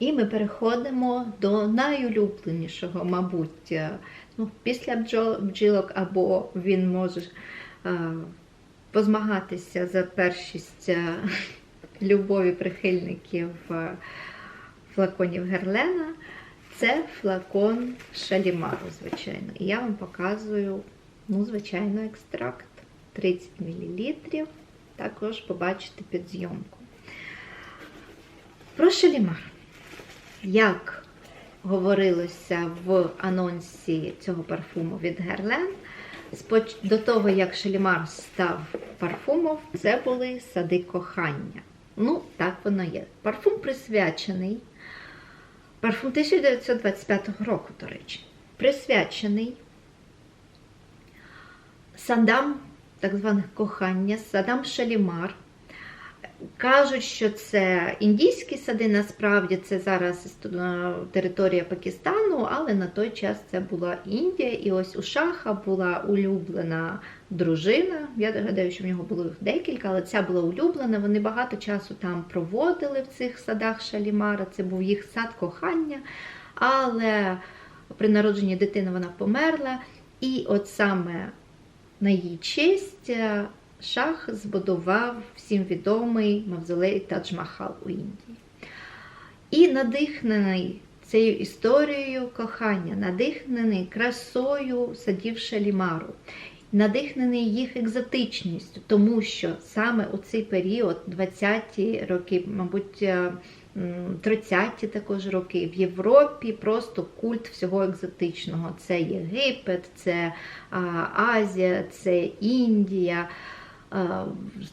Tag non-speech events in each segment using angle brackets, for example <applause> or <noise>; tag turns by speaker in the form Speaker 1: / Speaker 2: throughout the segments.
Speaker 1: І ми переходимо до найулюбленішого, мабуть, е, ну, після бджілок, або він може е, позмагатися за першість е, любові прихильників флаконів Герлена. Це флакон Шалімару, звичайно. І я вам показую, ну, звичайно, екстракт 30 мл. Також побачите під зйомку. Про Шалімар. Як говорилося в анонсі цього парфуму від Герлен, до того, як Шалімар став парфумом, це були сади кохання. Ну, так воно є. Парфум присвячений. Парфум 1925 року, до речі, присвячений садам так званих кохання, садам Шалімар. Кажуть, що це індійські сади, насправді це зараз територія Пакистану, але на той час це була Індія. І ось у Шаха була улюблена дружина. Я гадаю, що в нього було їх декілька, але ця була улюблена. Вони багато часу там проводили в цих садах Шалімара. Це був їх сад кохання. Але при народженні дитини вона померла. І от саме на її честь Шах збудував всім відомий мавзолей Тадж-Махал у Індії. І надихнений цією історією кохання, надихнений красою садів Шалімару, надихнений їх екзотичністю, тому що саме у цей період, 20-ті роки, мабуть, е, 30-ті також роки, в Європі просто культ всього екзотичного. Це Єгипет, це Азія, це Індія,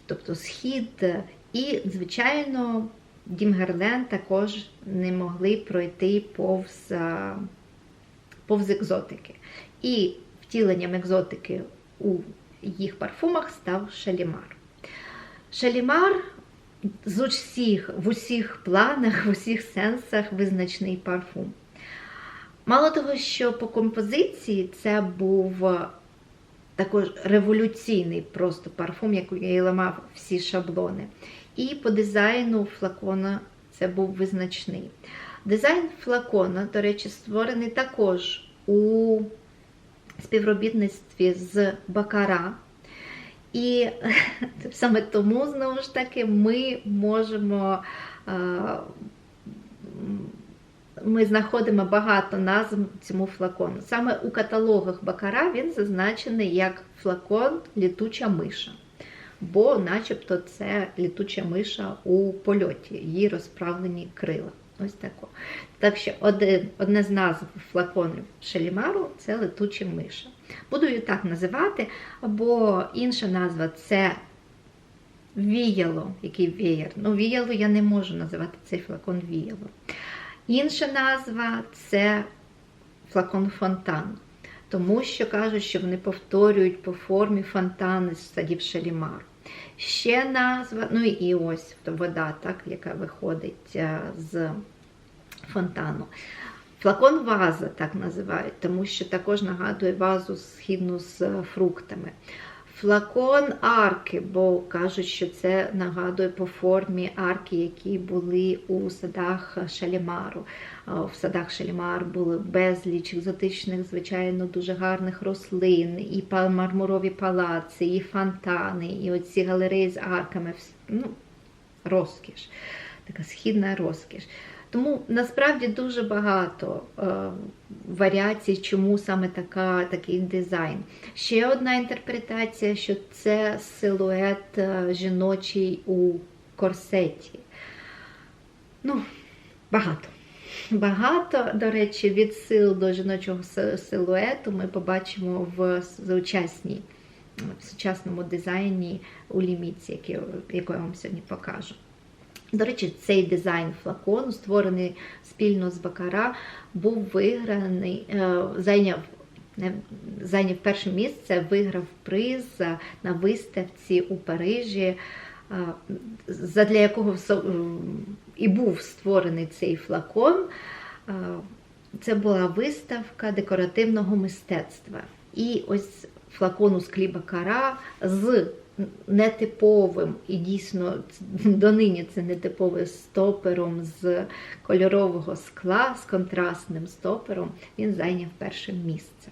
Speaker 1: тобто Схід. І, звичайно, Дім Герлен також не могли пройти повз, повз екзотики. І втіленням екзотики у їх парфумах став Шалімар. Шалімар з усіх, в усіх планах, в усіх сенсах визначний парфум. Мало того, що по композиції це був е, також революційний просто парфум, який ламав всі шаблони. І по дизайну флакона це був визначний. Дизайн флакона, до речі, створений також у співробітництві з Бакара. І <laughs> саме тому, знову ж таки, ми можемо. Ми знаходимо багато назв цьому флакону. Саме у каталогах Бакара він зазначений як флакон літуча миша. Бо, начебто, це літуча миша у польоті, її розправлені крила. Ось тако. Так що один, одне з назв флаконів Шалімару це летуча миша. Буду її так називати, бо інша назва це віяло, який веєр. Ну, віяло я не можу називати цей флакон віяло. Інша назва це флакон фонтан, тому що кажуть, що вони повторюють по формі фонтани з садів Шалімару. Ще назва, ну і ось вода, так, яка виходить е, з фонтану. Флакон ваза так називають, тому що також нагадує вазу східну з фруктами. Флакон арки, бо кажуть, що це нагадує по формі арки, які були у садах Шалімару. В садах Шалімар були безліч екзотичних, звичайно, дуже гарних рослин, і мармурові палаци, і фонтани, і оці галереї з арками. Ну, розкіш, така східна розкіш. Тому насправді дуже багато е, варіацій, чому саме така, такий дизайн. Ще одна інтерпретація, що це силует е, жіночий у корсеті. Ну, багато. Багато, до речі, відсил до жіночого силуету ми побачимо в сучасній, в сучасному дизайні у ліміці, який- яку я вам сьогодні покажу. До речі, цей дизайн флакону, створений спільно з Бакара, був виграний, е, зайняв, зайняв перше місце, виграв приз е, на виставці у Парижі, е, задля якого і був створений цей флакон. Це була виставка декоративного мистецтва. І ось флакон у склі Бакара з нетиповим, і дійсно <laughs> донині це нетиповий стопером з кольорового скла, з контрастним стопером, він зайняв перше місце.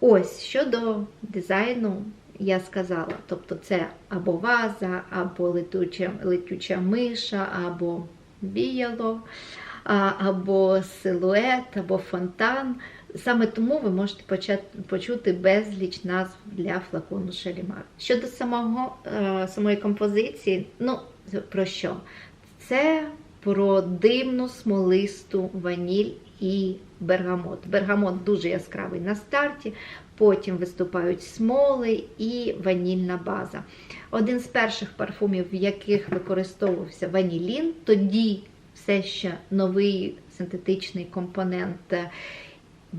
Speaker 1: Ось щодо дизайну, я сказала, тобто це або ваза, або летуча, летюча миша, або біяло, або силует, або фонтан. Саме тому ви можете почути безліч назв для флакону Шалімар. Щодо самого, е, самої композиції, ну, про що? Це про димну смолисту ваніль і бергамот. Бергамот дуже яскравий на старті, потім виступають смоли і ванільна база. Один з перших парфумів, в яких використовувався ванілін, тоді все ще новий синтетичний компонент.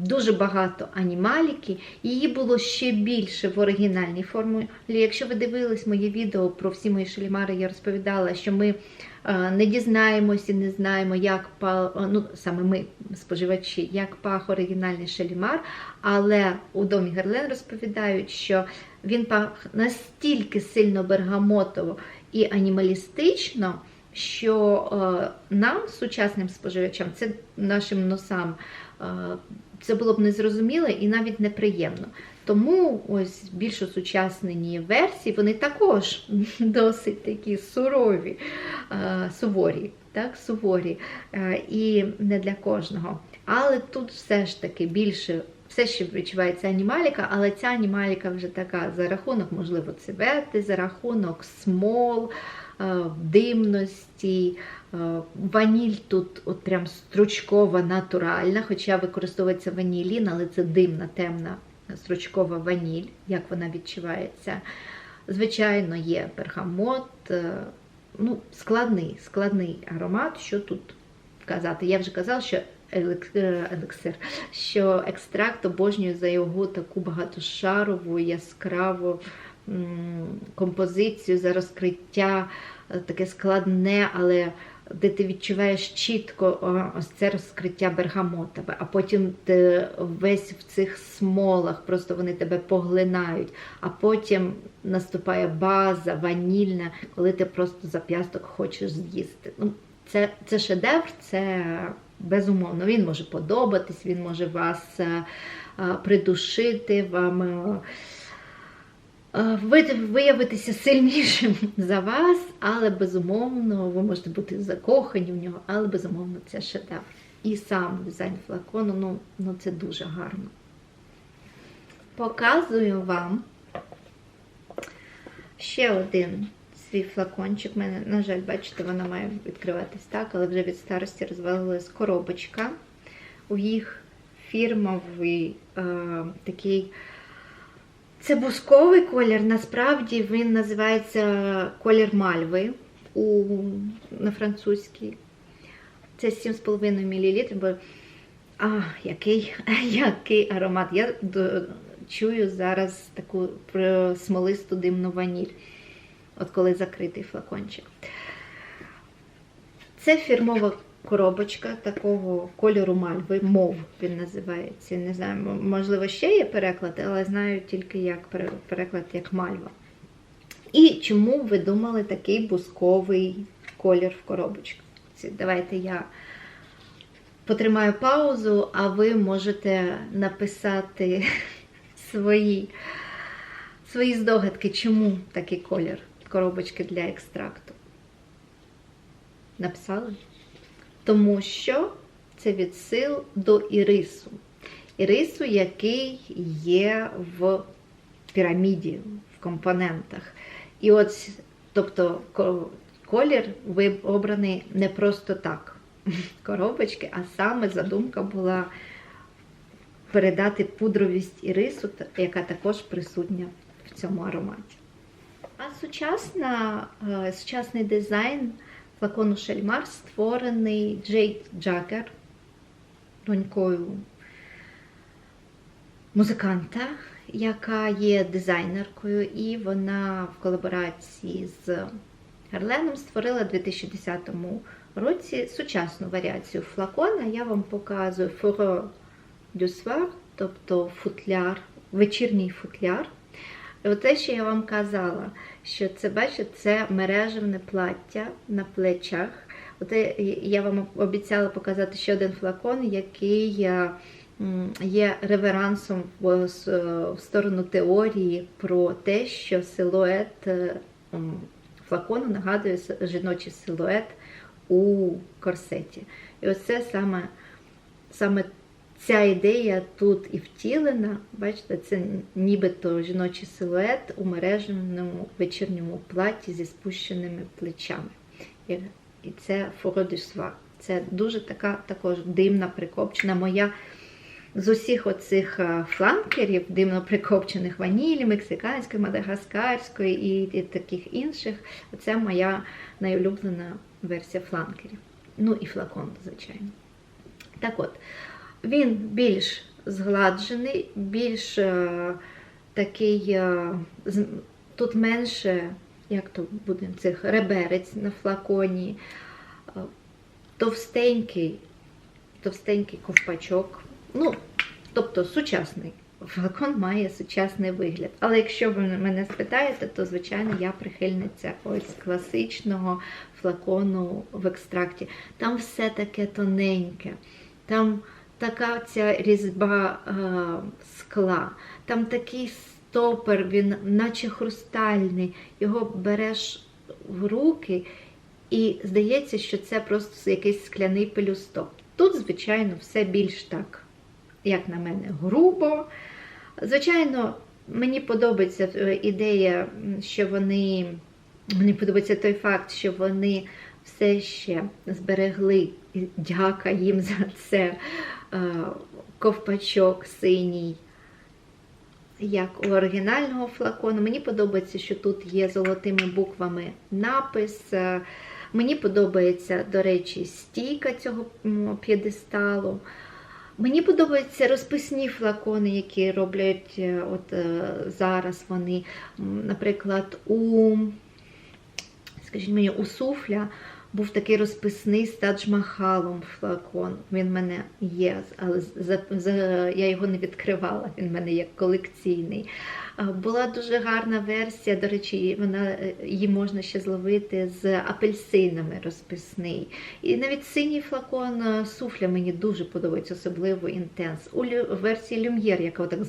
Speaker 1: Дуже багато анімаліки, її було ще більше в оригінальній формулі. Якщо ви дивились моє відео про всі мої шалімари, я розповідала, що ми е, не дізнаємося не знаємо, як пах, ну саме ми, споживачі, як пах оригінальний шалімар, але у домі Герлен розповідають, що він пах настільки сильно бергамотово і анімалістично що е, нам, сучасним споживачам, це нашим носам, е, це було б незрозуміло і навіть неприємно. Тому ось більш осучаснені версії, вони також <laughs> досить такі сурові, е, суворі, так, суворі і не для кожного. Але тут все ж таки більше. Все ще відчувається анімаліка, але ця анімаліка вже така за рахунок, можливо, цвети, за рахунок смол, димності. Е, ваніль тут от прям стручкова, натуральна, хоча використовується ванілін, але це димна, темна стручкова ваніль, як вона відчувається. Звичайно, є пергамот, е, ну, складний складний аромат, що тут казати. Я вже казала, що елексир, що екстракт обожнює за його таку багатошарову, яскраву композицію, за розкриття, е, таке складне, але де ти відчуваєш чітко ось це розкриття бергамотове, а потім ти весь в цих смолах, просто вони тебе поглинають, а потім наступає база, ванільна, коли ти просто зап'ясток хочеш з'їсти. Ну, Це це шедевр, це безумовно. Він може подобатись, він може вас е, е, придушити, вам виявитися сильнішим за вас, але безумовно, ви можете бути закохані в нього, але безумовно це шедевр. І сам дизайн флакону, ну, ну це дуже гарно. Показую вам ще один свій флакончик. У мене, на жаль, бачите, вона має відкриватись так, але вже від старості розвалилась коробочка. У їх фірмовий е, такий. Це бусковий колір, насправді він називається колір мальви у, на французькій. Це 7,5 мл. Бо, а, який <laughs> який аромат. Я чую зараз таку смолисту димну ваніль, от коли закритий флакончик. Це фірмова коробочка такого кольору мальви, мов він називається. Не знаю, можливо, ще є переклад, але знаю тільки як переклад як мальва. І чому ви думали такий бусковий колір в коробочці? Давайте я потримаю паузу, а ви можете написати <laughs> свої, свої здогадки, чому такий колір коробочки для екстракту. Написали? Тому що це відсил до ірису. Ірису, який є в піраміді, в компонентах. І от, тобто, колір обраний не просто так, <laughs> коробочки, а саме задумка була передати пудровість ірису, яка також присутня в цьому ароматі. А сучасна, е, сучасний дизайн флакону Шельмар створений Джейд Джаггер, донькою музиканта, яка є дизайнеркою, і вона в колаборації з Герленом створила у 2010 році сучасну варіацію флакона. Я вам показую фуро дю тобто футляр, вечірній футляр. І оте, що я вам казала, що це, бачите, це мережевне плаття на плечах. Оте я вам обіцяла показати ще один флакон, який е, є реверансом в, сторону теорії про те, що силует е, флакону нагадує жіночий силует у корсеті. І оце саме, саме ця ідея тут і втілена. Бачите, це нібито жіночий силует у мереженому вечірньому платі зі спущеними плечами. І, це фородисва. Це дуже така також димна прикопчена моя. З усіх оцих е, фланкерів, дивно прикопчених ванілі, мексиканської, мадагаскарської і, і таких інших, це моя найулюблена версія фланкерів. Ну і флакон, звичайно. Так от, він більш згладжений, більш е, такий, е, тут менше, як то буде, цих реберець на флаконі, е, товстенький, товстенький ковпачок. Ну, тобто сучасний. Флакон має сучасний вигляд. Але якщо ви мене спитаєте, то звичайно я прихильниця ось класичного флакону в екстракті. Там все таке тоненьке, там така ця різьба е, скла, там такий стопер, він наче хрустальний, його береш в руки, і здається, що це просто якийсь скляний пелюсток. Тут, звичайно, все більш так, як на мене, грубо. Звичайно, мені подобається е, ідея, що вони. Мені подобається той факт, що вони все ще зберегли, дяка їм за це е, ковпачок синій, як у оригінального флакону. Мені подобається, що тут є золотими буквами напис. Е, Мені подобається, до речі, стійка цього п'єдесталу. Мені подобаються розписні флакони, які роблять е, от зараз вони. Наприклад, у, скажіть мені, у суфля був такий розписний з Тадж-Махалом флакон. Він в мене є, але за, за, я його не відкривала, він в мене як колекційний. Була дуже гарна версія, до речі, вона, е, її можна ще зловити з апельсинами розписний. І навіть синій флакон е, суфля мені дуже подобається, особливо інтенс. У версії Люм'єр, яка так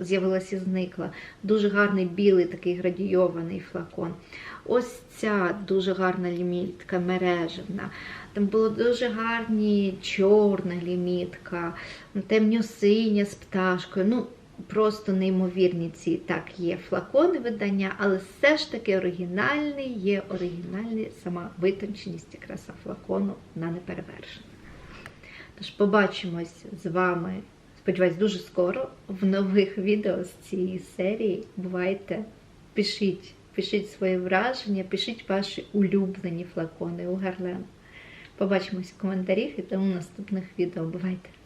Speaker 1: з'явилася і зникла, дуже гарний білий такий градійований флакон. Ось ця дуже гарна лімітка мережевна. Там була дуже гарні чорна лімітка, темньо-синя з пташкою. Ну, просто неймовірні ці так є флакони видання, але все ж таки оригінальний є оригінальний сама витонченість і краса флакону на неперевершена. Тож побачимось з вами, сподіваюсь, дуже скоро в нових відео з цієї серії. Бувайте, пишіть, пишіть свої враження, пишіть ваші улюблені флакони у Гарлен. Побачимось в коментарях і тому наступних відео. Бувайте!